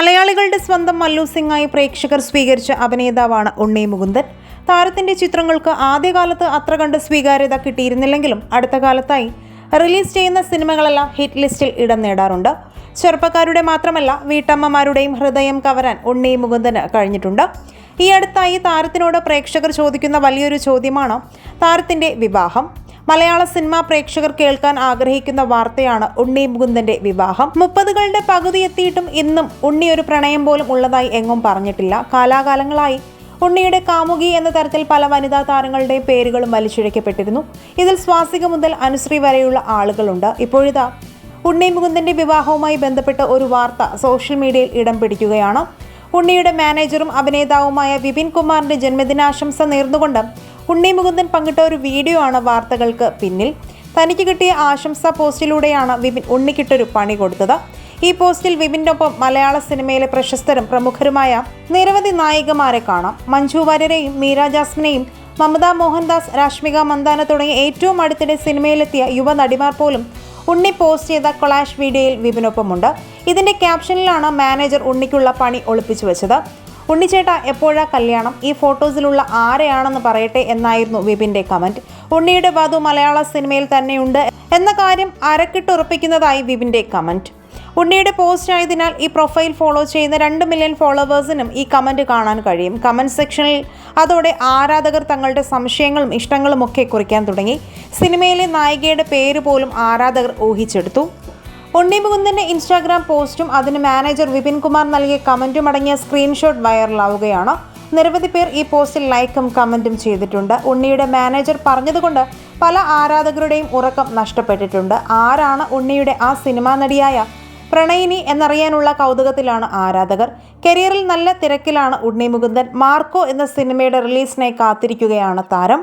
മലയാളികളുടെ സ്വന്തം മല്ലു സിംഗായി പ്രേക്ഷകർ സ്വീകരിച്ച അഭിനേതാവാണ് ഉണ്ണി മുകുന്ദൻ. താരത്തിന്റെ ചിത്രങ്ങൾക്ക് ആദ്യകാലത്ത് അത്ര കണ്ട് സ്വീകാര്യത കിട്ടിയിരുന്നില്ലെങ്കിലും അടുത്ത കാലത്തായി റിലീസ് ചെയ്യുന്ന സിനിമകളെല്ലാം ഹിറ്റ് ലിസ്റ്റിൽ ഇടം നേടാറുണ്ട്. ചെറുപ്പക്കാരുടെ മാത്രമല്ല വീട്ടമ്മമാരുടെയും ഹൃദയം കവരാൻ ഉണ്ണി മുകുന്ദന് കഴിഞ്ഞിട്ടുണ്ട്. ഈ അടുത്തായി താരത്തിനോട് പ്രേക്ഷകർ ചോദിക്കുന്ന വലിയൊരു ചോദ്യമാണ് താരത്തിന്റെ വിവാഹം. മലയാള സിനിമാ പ്രേക്ഷകർ കേൾക്കാൻ ആഗ്രഹിക്കുന്ന വാർത്തയാണ് ഉണ്ണി മുകുന്ദന്റെ വിവാഹം. മുപ്പതുകളുടെ പകുതി എത്തിയിട്ടും ഇന്നും ഉണ്ണി ഒരു പ്രണയം പോലും ഉള്ളതായി എങ്ങും പറഞ്ഞിട്ടില്ല. കാലാകാലങ്ങളായി ഉണ്ണിയുടെ കാമുകി എന്ന തരത്തിൽ പല വനിതാ താരങ്ങളുടെ പേരുകളും വലിച്ചിഴക്കപ്പെട്ടിരുന്നു. ഇതിൽ സ്വാസിക മുതൽ അനുശ്രീ വരെയുള്ള ആളുകളുണ്ട്. ഇപ്പോഴിതാ ഉണ്ണി മുകുന്ദന്റെ വിവാഹവുമായി ബന്ധപ്പെട്ട ഒരു വാർത്ത സോഷ്യൽ മീഡിയയിൽ ഇടം പിടിക്കുകയാണ്. ഉണ്ണിയുടെ മാനേജറും അഭിനേതാവുമായ വിപിൻ കുമാറിന്റെ ജന്മദിനാശംസ നേർന്നുകൊണ്ട് ഉണ്ണി മുകുന്ദൻ പങ്കിട്ട ഒരു വീഡിയോ ആണ് വാർത്തകൾക്ക് പിന്നിൽ. തനിക്ക് കിട്ടിയ ആശംസാ പോസ്റ്റിലൂടെയാണ് വിപിൻ ഉണ്ണിക്കിട്ടൊരു പണി കൊടുത്തത്. ഈ പോസ്റ്റിൽ വിപിനൊപ്പം മലയാള സിനിമയിലെ പ്രശസ്തരും പ്രമുഖരുമായ നിരവധി നായികമാരെ കാണാം. മഞ്ജു വാര്യരെയും മീര ജാസ്മിനെയും മമത മോഹൻദാസ് രാഷ്മിക മന്ദാന തുടങ്ങിയ ഏറ്റവും അടുത്തിടെ സിനിമയിലെത്തിയ യുവ നടിമാർ പോലും ഉണ്ണി പോസ്റ്റ് ചെയ്ത കൊളാഷ് വീഡിയോയിൽ വിപിനൊപ്പമുണ്ട്. ഇതിന്റെ ക്യാപ്ഷനിലാണ് മാനേജർ ഉണ്ണിക്കുള്ള പണി ഒളിപ്പിച്ചു വെച്ചത്. ഉണ്ണിച്ചേട്ട എപ്പോഴാ കല്യാണം? ഈ ഫോട്ടോസിലുള്ള ആരെയാണെന്ന് പറയട്ടെ എന്നായിരുന്നു വിപിന്റെ കമന്റ് ഉണ്ണിയുടെ വധു മലയാള സിനിമയിൽ തന്നെയുണ്ട് എന്ന കാര്യം അരക്കിട്ടുറപ്പിക്കുന്നതായി വിപിന്റെ കമന്റ് ഉണ്ണിയുടെ പോസ്റ്റ് ആയതിനാൽ ഈ പ്രൊഫൈൽ ഫോളോ ചെയ്യുന്ന രണ്ട് മില്യൺ ഫോളോവേഴ്സിനും ഈ കമന്റ് കാണാൻ കഴിയും. കമന്റ് സെക്ഷനിൽ അതോടെ ആരാധകർ തങ്ങളുടെ സംശയങ്ങളും ഇഷ്ടങ്ങളും ഒക്കെ കുറിക്കാൻ തുടങ്ങി. സിനിമയിലെ നായികയുടെ പേര് പോലും ആരാധകർ ഊഹിച്ചെടുത്തു. ഉണ്ണി മുകുന്ദന്റെ ഇൻസ്റ്റാഗ്രാം പോസ്റ്റും അതിന് മാനേജർ വിപിൻ കുമാർ നൽകിയ കമന്റും അടങ്ങിയ സ്ക്രീൻഷോട്ട് വൈറലാവുകയാണ്. നിരവധി പേർ ഈ പോസ്റ്റിൽ ലൈക്കും കമന്റും ചെയ്തിട്ടുണ്ട്. ഉണ്ണിയുടെ മാനേജർ പറഞ്ഞതുകൊണ്ട് പല ആരാധകരുടെയും ഉറക്കം നഷ്ടപ്പെട്ടിട്ടുണ്ട്. ആരാണ് ഉണ്ണിയുടെ ആ സിനിമാ നടിയായ പ്രണയിനി എന്നറിയാനുള്ള കൗതുകത്തിലാണ് ആരാധകർ. കരിയറിൽ നല്ല തിരക്കിലാണ് ഉണ്ണി മുകുന്ദൻ മാർക്കോ എന്ന സിനിമയുടെ റിലീസിനായി കാത്തിരിക്കുകയാണ് താരം.